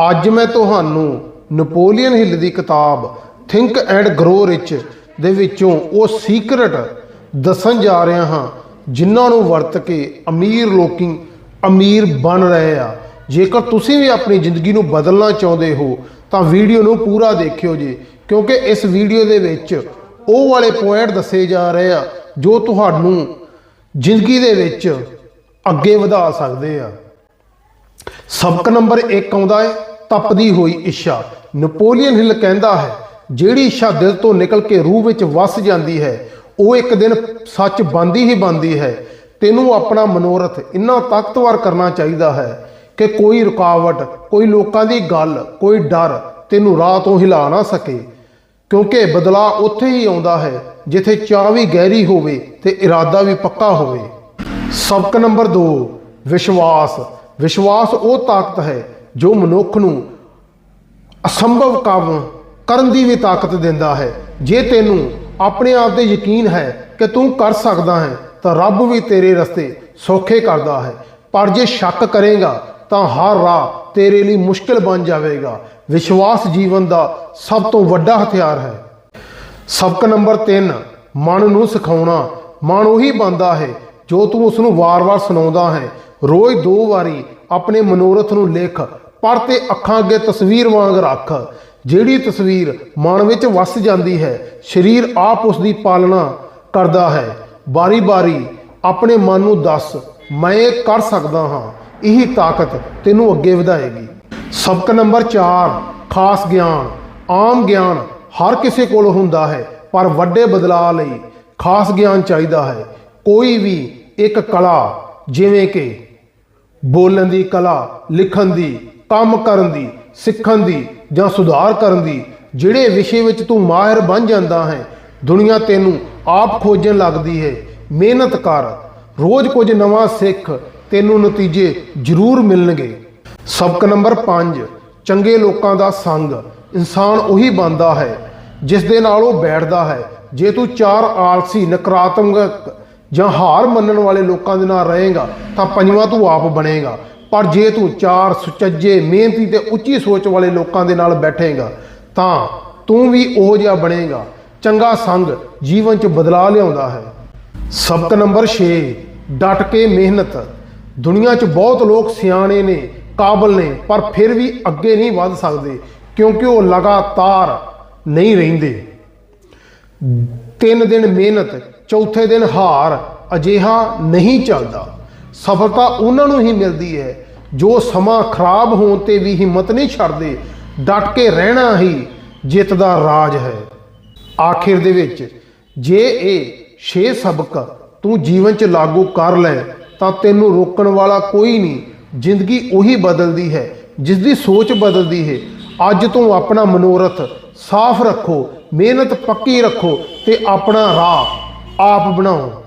ਅੱਜ ਮੈਂ ਤੁਹਾਨੂੰ ਨਪੋਲੀਅਨ ਹਿੱਲ ਦੀ ਕਿਤਾਬ ਥਿੰਕ ਐਂਡ ਗਰੋ ਰਿਚ ਦੇ ਵਿੱਚੋਂ ਉਹ ਸੀਕਰਟ ਦੱਸਣ ਜਾ ਰਿਹਾ ਹਾਂ, ਜਿਨ੍ਹਾਂ ਨੂੰ ਵਰਤ ਕੇ ਅਮੀਰ ਲੋਕੀ ਅਮੀਰ ਬਣ ਰਹੇ ਆ। ਜੇਕਰ ਤੁਸੀਂ ਵੀ ਆਪਣੀ ਜ਼ਿੰਦਗੀ ਨੂੰ ਬਦਲਣਾ ਚਾਹੁੰਦੇ ਹੋ, ਤਾਂ ਵੀਡੀਓ ਨੂੰ ਪੂਰਾ ਦੇਖਿਓ ਜੀ, ਕਿਉਂਕਿ ਇਸ ਵੀਡੀਓ ਦੇ ਵਿੱਚ ਉਹ ਵਾਲੇ ਪੁਆਇੰਟ ਦੱਸੇ ਜਾ ਰਹੇ ਆ, ਜੋ ਤੁਹਾਨੂੰ ਜ਼ਿੰਦਗੀ ਦੇ ਵਿੱਚ ਅੱਗੇ ਵਧਾ ਸਕਦੇ ਆ। ਸਬਕ ਨੰਬਰ 1 ਆਉਂਦਾ ਹੈ, ਤਪਦੀ ਹੋਈ ਇੱਛਾ ਨਪੋਲੀਅਨ ਹਿੱਲ ਕਹਿੰਦਾ ਹੈ, ਜਿਹੜੀ ਇੱਛਾ ਦਿਲ ਤੋਂ ਨਿਕਲ ਕੇ ਰੂਹ ਵਿੱਚ ਵਸ ਜਾਂਦੀ ਹੈ, ਉਹ ਇੱਕ ਦਿਨ ਸੱਚ ਬਣਦੀ ਹੀ ਬਣਦੀ ਹੈ। ਤੈਨੂੰ ਆਪਣਾ ਮਨੋਰਥ ਇੰਨਾ ਤਾਕਤਵਰ ਕਰਨਾ ਚਾਹੀਦਾ ਹੈ ਕਿ ਕੋਈ ਰੁਕਾਵਟ, ਕੋਈ ਲੋਕਾਂ ਦੀ ਗੱਲ, ਕੋਈ ਡਰ ਤੈਨੂੰ ਰਾਹ ਤੋਂ ਹਿਲਾ ਨਾ ਸਕੇ। ਕਿਉਂਕਿ ਬਦਲਾਅ ਉੱਥੇ ਹੀ ਆਉਂਦਾ ਹੈ, ਜਿੱਥੇ ਚਾਹ ਵੀ ਗਹਿਰੀ ਹੋਵੇ ਤੇ ਇਰਾਦਾ ਵੀ ਪੱਕਾ ਹੋਵੇ। ਸਬਕ ਨੰਬਰ 2 ਵਿਸ਼ਵਾਸ। ਵਿਸ਼ਵਾਸ ਉਹ ਤਾਕਤ ਹੈ ਜੋ ਮਨੁੱਖ ਨੂੰ ਅਸੰਭਵ ਕੰਮ ਕਰਨ ਦੀ ਵੀ ਤਾਕਤ ਦਿੰਦਾ ਹੈ। ਜੇ ਤੈਨੂੰ ਆਪਣੇ ਆਪ ਤੇ ਯਕੀਨ ਹੈ ਕਿ ਤੂੰ ਕਰ ਸਕਦਾ ਹੈ, ਤਾਂ ਰੱਬ ਵੀ ਤੇਰੇ ਰਸਤੇ ਸੌਖੇ ਕਰਦਾ ਹੈ। ਪਰ ਜੇ ਸ਼ੱਕ ਕਰੇਗਾ, ਤਾਂ ਹਰ ਰਾਹ ਤੇਰੇ ਲਈ ਮੁਸ਼ਕਲ ਬਣ ਜਾਵੇਗਾ। ਵਿਸ਼ਵਾਸ ਜੀਵਨ ਦਾ ਸਭ ਤੋਂ ਵੱਡਾ ਹਥਿਆਰ ਹੈ। ਸਬਕ ਨੰਬਰ 3 ਮਨ ਨੂੰ ਸਿਖਾਉਣਾ। ਮਨ ਉਹੀ ਬੰਦਾ ਹੈ ਜੋ ਤੂੰ ਉਸ ਨੂੰ ਵਾਰ-ਵਾਰ ਸੁਣਾਉਂਦਾ ਹੈ। ਰੋਜ਼ ਦੋ ਵਾਰੀ ਆਪਣੇ ਮਨੋਰਥ ਨੂੰ ਲਿਖ ਪਰ ਤੇ ਅੱਖਾਂ ਅੱਗੇ ਤਸਵੀਰ ਵਾਂਗ ਰੱਖ। ਜਿਹੜੀ ਤਸਵੀਰ ਮਨ ਵਿੱਚ ਵਸ ਜਾਂਦੀ ਹੈ, ਸਰੀਰ ਆਪ ਉਸ ਦੀ ਪਾਲਣਾ ਕਰਦਾ ਹੈ। ਬਾਰੀ-ਬਾਰੀ ਆਪਣੇ ਮਨ ਨੂੰ ਦੱਸ, ਮੈਂ ਕਰ ਸਕਦਾ ਹਾਂ, ਇਹੀ ਤਾਕਤ ਤੈਨੂੰ ਅੱਗੇ ਵਧਾਏਗੀ। ਸਬਕ ਨੰਬਰ 4 ਖਾਸ ਗਿਆਨ। ਆਮ ਗਿਆਨ ਹਰ ਕਿਸੇ ਕੋਲ ਹੁੰਦਾ ਹੈ, ਪਰ ਵੱਡੇ ਬਦਲਾਅ ਲਈ ਖਾਸ ਗਿਆਨ ਚਾਹੀਦਾ ਹੈ। ਕੋਈ ਵੀ ਇੱਕ ਕਲਾ, ਜਿਵੇਂ ਕਿ ਬੋਲਣ ਦੀ ਕਲਾ, ਲਿਖਣ ਦੀ, ਕੰਮ ਕਰਨ ਦੀ, ਸਿੱਖਣ ਦੀ ਜਾਂ ਸੁਧਾਰ ਕਰਨ ਦੀ, ਜਿਹੜੇ ਵਿਸ਼ੇ ਵਿੱਚ ਤੂੰ ਮਾਹਿਰ ਬਣ ਜਾਂਦਾ ਹੈ, ਦੁਨੀਆ ਤੈਨੂੰ ਆਪ ਖੋਜਣ ਲੱਗਦੀ ਹੈ। ਮਿਹਨਤ ਕਰ, ਰੋਜ਼ ਕੁਝ ਨਵਾਂ ਸਿੱਖ, ਤੈਨੂੰ ਨਤੀਜੇ ਜ਼ਰੂਰ ਮਿਲਣਗੇ। ਸਬਕ ਨੰਬਰ 5 ਚੰਗੇ ਲੋਕਾਂ ਦਾ ਸੰਗ, ਇਨਸਾਨ ਉਹੀ ਬਣਦਾ ਹੈ, ਜਿਸ ਦੇ ਨਾਲ ਉਹ ਬੈਠਦਾ ਹੈ। ਜੇ ਤੂੰ ਚਾਰ ਆਲਸੀ, ਨਕਾਰਾਤਮਕ ਜਾਂ ਹਾਰ ਮੰਨਣ ਵਾਲੇ ਲੋਕਾਂ ਦੇ ਨਾਲ ਰਹੇਗਾ, ਤਾਂ ਪੰਜਵਾਂ ਤੂੰ ਆਪ ਬਣੇਗਾ। ਪਰ ਜੇ ਤੂੰ ਚਾਰ ਸੁਚੱਜੇ, ਮਿਹਨਤੀ ਤੇ ਉੱਚੀ ਸੋਚ ਵਾਲੇ ਲੋਕਾਂ ਦੇ ਨਾਲ ਬੈਠੇਗਾ, ਤਾਂ ਤੂੰ ਵੀ ਉਹ ਜਿਹਾ ਬਣੇਗਾ। ਚੰਗਾ ਸੰਗ ਜੀਵਨ 'ਚ ਬਦਲਾਅ ਲਿਆਉਂਦਾ ਹੈ। ਸਬਕ ਨੰਬਰ 6 ਡਟ ਕੇ ਮਿਹਨਤ। ਦੁਨੀਆ 'ਚ ਬਹੁਤ ਲੋਕ ਸਿਆਣੇ ਨੇ, ਕਾਬਲ ਨੇ, ਪਰ ਫਿਰ ਵੀ ਅੱਗੇ ਨਹੀਂ ਵੱਧ ਸਕਦੇ, ਕਿਉਂਕਿ ਉਹ ਲਗਾਤਾਰ ਨਹੀਂ ਰਹਿੰਦੇ। ਤਿੰਨ ਦਿਨ ਮਿਹਨਤ, ਚੌਥੇ ਦਿਨ ਹਾਰ ਅਜਿਹਾ ਨਹੀਂ ਚੱਲਦਾ। ਸਫਲਤਾ ਉਹਨਾਂ ਨੂੰ ਹੀ ਮਿਲਦੀ ਹੈ, ਜੋ ਸਮਾਂ ਖਰਾਬ ਹੋਣ ਤੇ ਵੀ ਹਿੰਮਤ ਨਹੀਂ ਛੱਡਦੇ, ਡਟ ਕੇ ਰਹਿਣਾ ਹੀ ਜਿੱਤ ਦਾ ਰਾਜ ਹੈ। ਆਖਿਰ ਦੇ ਵਿੱਚ, ਜੇ ਇਹ 6 ਸਬਕ ਤੂੰ ਜੀਵਨ 'ਚ ਲਾਗੂ ਕਰ ਲੈ, ਤਾਂ ਤੈਨੂੰ ਰੋਕਣ ਵਾਲਾ ਕੋਈ ਨਹੀਂ। ਜ਼ਿੰਦਗੀ ਉਹੀ ਬਦਲਦੀ ਹੈ ਜਿਸ ਦੀ ਸੋਚ ਬਦਲਦੀ ਹੈ। ਅੱਜ ਤੋਂ ਆਪਣਾ ਮਨੋਰਥ ਸਾਫ਼ ਰੱਖੋ ਮਿਹਨਤ ਪੱਕੀ ਰੱਖੋ ਤੇ ਆਪਣਾ ਰਾਹ ਆਪ ਬਣਾਓ।